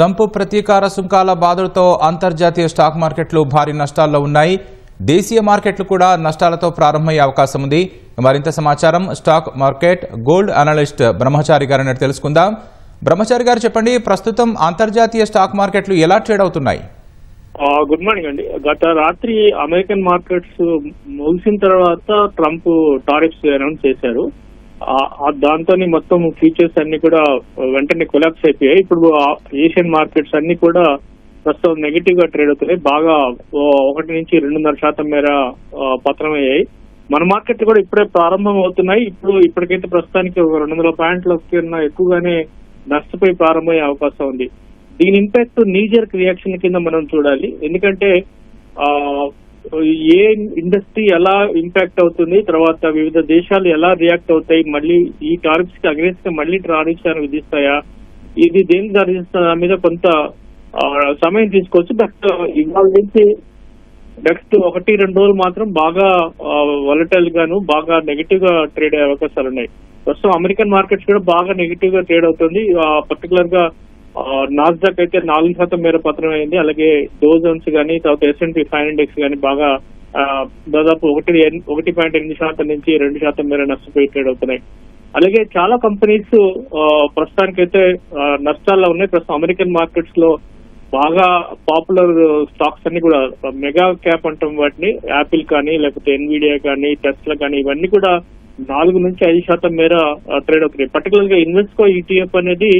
Trump ప్రతీకార సుంకాల బాధలతో అంతర్జాతీయ స్టాక్ మార్కెట్లు భారీ నష్టాల్లో ఉన్నాయి. దేశీయ మార్కెట్లు కూడా నష్టాలతో ప్రారంభమయ్యే అవకాశం ఉంది. మరింత సమాచారం స్టాక్ మార్కెట్ గోల్డ్ అనలిస్ట్ బ్రహ్మచారి గారిని తెలుసుకుందాం. బ్రహ్మచారి గారు చెప్పండి ప్రస్తుతం అంతర్జాతీయ స్టాక్ మార్కెట్లు ఎలా ట్రేడ్ అవుతున్నాయి? గుడ్ మార్నింగ్ అండి. గత రాత్రి అమెరికన్ మార్కెట్స్ ముగిసిన తర్వాత ట్రంప్ టారిఫ్స్ అనౌన్స్ చేశారు. దాంతో మొత్తం ఫ్యూచర్స్ అన్ని కూడా వెంటనే కొలాప్స్ అయిపోయాయి. ఇప్పుడు ఏషియన్ మార్కెట్స్ అన్ని కూడా ప్రస్తుతం నెగిటివ్గా ట్రేడ్ అవుతున్నాయి. బాగా ఒకటి నుంచి రెండున్నర శాతం మేర పతనం అయ్యాయి మన మార్కెట్ కూడా ఇప్పుడే ప్రారంభం అవుతున్నాయి. ఇప్పుడు ఇప్పటికైతే ప్రస్తుతానికి ఒక రెండు వందల పాయింట్ల కన్నా ఎక్కువగానే నష్టపోయి ప్రారంభమయ్యే అవకాశం ఉంది. దీని ఇంపాక్ట్ నీజర్ రియాక్షన్ కింద మనం చూడాలి. ఎందుకంటే ఏ ఇండస్ట్రీ ఎలా ఇంపాక్ట్ అవుతుంది తర్వాత వివిధ దేశాలు ఎలా రియాక్ట్ అవుతాయి మళ్ళీ ఈ టారిఫ్స్కి అగ్రెస్ట్గా మళ్ళీ టారిఫ్స్ అని విధిస్తాయా? ఇది దేనికి దాని మీద కొంత సమయం తీసుకోవచ్చు. బట్ ఇవాళ నుంచి నెక్స్ట్ ఒకటి రెండు రోజులు మాత్రం బాగా వలటైల్ గాను బాగా నెగిటివ్గా ట్రేడ్ అయ్యే అవకాశాలు ఉన్నాయి. ప్రస్తుతం అమెరికన్ మార్కెట్స్ కూడా బాగా నెగిటివ్గా ట్రేడ్ అవుతుంది. పర్టికులర్గా నాస్డాక్ అయితే నాలుగు శాతం మేర పతనం అయింది. అలాగే డోజోన్స్ కానీ తర్వాత ఎస్ఎన్పి ఫైవ్ ఇండెక్స్ కానీ బాగా దాదాపు ఒకటి ఒకటి పాయింట్ ఎనిమిది శాతం నుంచి రెండు శాతం మేర నష్టపోయి ట్రేడ్ అవుతున్నాయి. అలాగే చాలా కంపెనీస్ ప్రస్తుతానికైతే నష్టాల్లో ఉన్నాయి. ప్రస్తుతం అమెరికన్ మార్కెట్స్లో బాగా పాపులర్ స్టాక్స్ అన్ని కూడా మెగా క్యాప్ అంటాం వాటిని యాపిల్ కానీ లేకపోతే ఎన్విడియా కానీ టెస్లా కానీ ఇవన్నీ కూడా నాలుగు నుంచి ఐదు శాతం మేర ట్రేడ్ అవుతున్నాయి. పర్టికులర్గా ఇన్వెస్ట్కో ఈటీఎఫ్ అనేది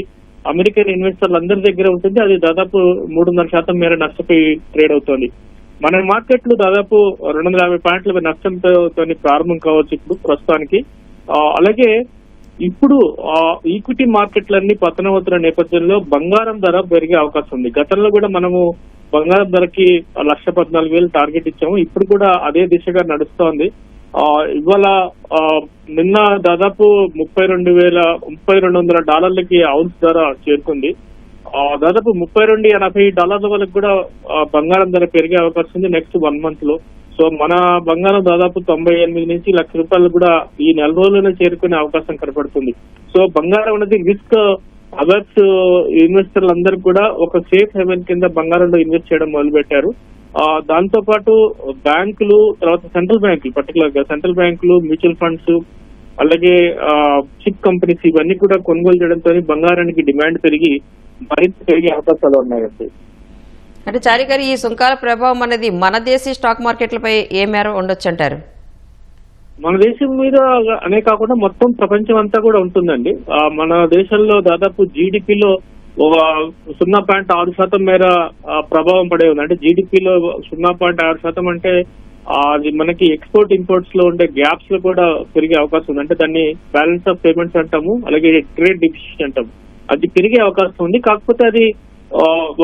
అమెరికన్ ఇన్వెస్టర్లు అందరి దగ్గర ఉంటుంది. అది దాదాపు మూడున్నర శాతం మేర నష్టపోయి ట్రేడ్ అవుతోంది. మన మార్కెట్లు దాదాపు రెండు వందల యాభై పాయింట్ల నష్టంతో ప్రారంభం కావచ్చు ఇప్పుడు ప్రస్తుతానికి. అలాగే ఇప్పుడు ఈక్విటీ మార్కెట్లన్నీ పతనం అవుతున్న నేపథ్యంలో బంగారం ధర పెరిగే అవకాశం ఉంది. గతంలో కూడా మనము బంగారం ధరకి లక్ష పద్నాలుగు వేలు టార్గెట్ ఇచ్చాము. ఇప్పుడు కూడా అదే దిశగా నడుస్తోంది. ఇవాళ నిన్న దాదాపు ముప్పై రెండు వేల ముప్పై రెండు వందల డాలర్లకి అవున్స్ ధర చేరుకుంది. దాదాపు ముప్పై రెండు ఎనభై డాలర్ల వరకు కూడా బంగారం ధర పెరిగే అవకాశం ఉంది నెక్స్ట్ వన్ మంత్లో. సో మన బంగారం దాదాపు తొంభై ఎనిమిది నుంచి లక్ష రూపాయలు కూడా ఈ నెల రోజుల్లోనే చేరుకునే అవకాశం కనపడుతుంది. సో బంగారం అనేది రిస్క్ అవర్స్ ఇన్వెస్టర్లందరూ కూడా ఒక సేఫ్ హెవెన్ కింద బంగారంలో ఇన్వెస్ట్ చేయడం మొదలుపెట్టారు. దాంతో పాటు బ్యాంకులు తర్వాత సెంట్రల్ బ్యాంకులు పర్టికులర్గా సెంట్రల్ బ్యాంకులు మ్యూచువల్ ఫండ్స్ అలాగే చిప్ కంపెనీస్ ఇవన్నీ కూడా కొనుగోలు చేయడంతో బంగారానికి డిమాండ్ పెరిగి మరింత పెరిగే అవకాశాలు ఉన్నాయండి. అంటే చారి గారు ఈ సుంకాల ప్రభావం అనేది మన దేశీ స్టాక్ మార్కెట్లపై ఏ మేర ఉండొచ్చు అంటారు మన దేశం మీద అనే కాకుండా మొత్తం ప్రపంచం అంతా కూడా ఉంటుందండి. మన దేశంలో దాదాపు జీడిపిలో సున్నా పాయింట్ ఆరు శాతం మేర ప్రభావం పడే ఉంది. అంటే జీడిపిలో సున్నా పాయింట్ ఆరు శాతం అంటే అది మనకి ఎక్స్పోర్ట్ ఇంపోర్ట్స్లో ఉండే గ్యాప్స్లో కూడా పెరిగే అవకాశం ఉంది. అంటే దాన్ని బ్యాలెన్స్ ఆఫ్ పేమెంట్స్ అంటాము అలాగే ట్రేడ్ డిఫిసిట్ అంటాము. అది పెరిగే అవకాశం ఉంది. కాకపోతే అది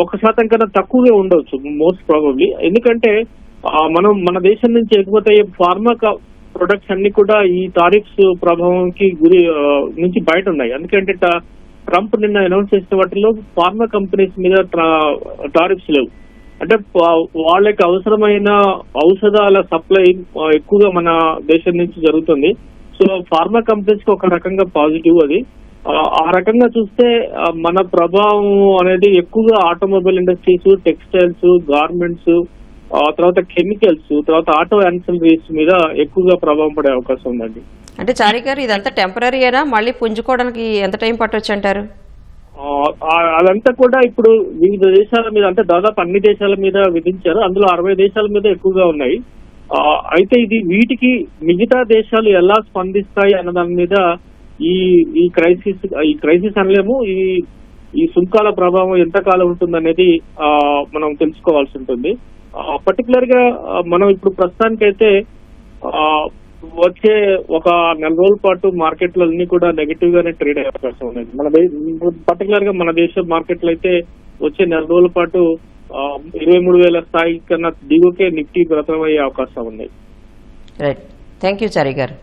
ఒక శాతం కన్నా తక్కువగా ఉండవచ్చు మోస్ట్ ప్రాబబ్లీ ఎందుకంటే మనం మన దేశం నుంచి ఎగుమతి అయ్యే ఫార్మా ప్రొడక్ట్స్ అన్ని కూడా ఈ టారిఫ్స్ ప్రభావంకి గురి నుంచి బయట ఉన్నాయి. ఎందుకంటే ట్రంప్ నిన్న అనౌన్స్ చేసిన వాటిలో ఫార్మా కంపెనీస్ మీద టారిఫ్స్ లేవు. అంటే వాళ్ళకి అవసరమైన ఔషధాల సప్లై ఎక్కువగా మన దేశం నుంచి జరుగుతుంది. సో ఫార్మా కంపెనీస్కి ఒక రకంగా పాజిటివ్ అది. ఆ, రకంగా చూస్తే మన ప్రభావం అనేది ఎక్కువగా ఆటోమొబైల్ ఇండస్ట్రీస్ టెక్స్టైల్స్ గార్మెంట్స్ ఆ తర్వాత కెమికల్స్ తర్వాత ఆటో యాన్సలరీస్ మీద ఎక్కువగా ప్రభావం పడే అవకాశం ఉందండి. అంటే చారి గారు ఇదంతా టెంపరీ అయినా మళ్ళీ పుంజుకోవడానికి ఎంత టైం పట్టొచ్చు అంటారు? అదంతా కూడా ఇప్పుడు వివిధ దేశాల మీద అంటే దాదాపు అన్ని దేశాల మీద విధించారు. అందులో అరవై దేశాల మీద ఎక్కువగా ఉన్నాయి. అయితే ఇది వీటికి మిగతా దేశాలు ఎలా స్పందిస్తాయి అన్న దాని మీద ఈ ఈ క్రైసిస్ ఈ క్రైసిస్ అనలేము. ఈ ఈ సుంకాల ప్రభావం ఎంతకాలం ఉంటుందనేది మనం తెలుసుకోవాల్సి ఉంటుంది. పర్టికులర్గా మనం ఇప్పుడు ప్రస్తుతానికైతే వచ్చే ఒక నెల రోజుల పాటు మార్కెట్లు అన్ని కూడా నెగిటివ్ గానే ట్రేడ్ అయ్యే అవకాశం ఉంది మన పర్టికులర్గా మన దేశ మార్కెట్లు అయితే వచ్చే నెల రోజుల పాటు ఇరవై మూడు వేల స్థాయి కన్నా దిగుకే నిఫ్టీ ప్రతమయ్యే అవకాశం ఉంది. రైట్ థ్యాంక్ యూ చారి గారు